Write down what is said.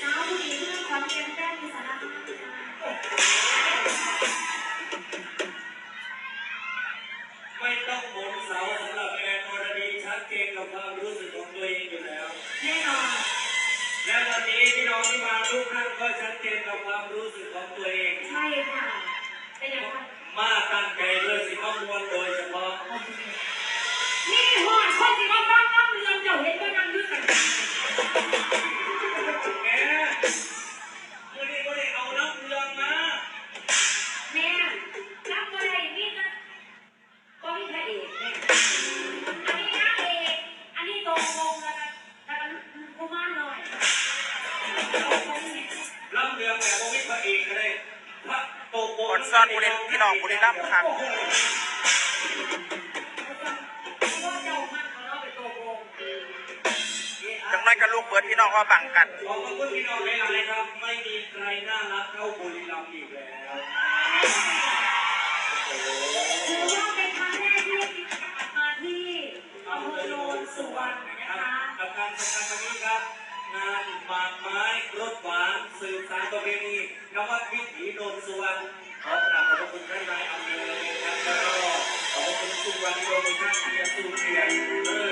สาวผู้หญิงที่ขอนแก่นแป้งมีสาระมากค่ะไม่ต้องหมุนเสาสำหรับแอนอรดีชัดเจนกับความรู้สึกของตัวเองอยู่แล้ว แน่นอน และวันนี้พี่น้องที่มาทุกท่านก็ชัดเจนกับความรู้สึกของตัวเอง ใช่ค่ะ เป็นอย่างไร มาตั้งใจด้วยสิข้อมูลโดยเฉพาะ กดซ่อนบุรีพี่น้องบุรีรัมย์ครับจังเราเป็นตัววงจังน้อยกับลูกเบิดพี่น้องว่าบังกันขอบคุณพี่น้องหลายๆครับ ไม่มีใครน่ารักเท่าบุรีรัมย์อีกแล้วถือว่าเป็นครั้งแรกที่มาที่อำเภอโนนสุวรรณนะคะกับการสดีครับ งานหมากไม้รถหวานสื่อสารประเพณีนวัดวิถีโนนสวรรณขอกราบขอบคุณท่านนายอำเภอครับแล้วก็ขอบคุณทุกวันโดยท่านที่ยัสูงเกียรติ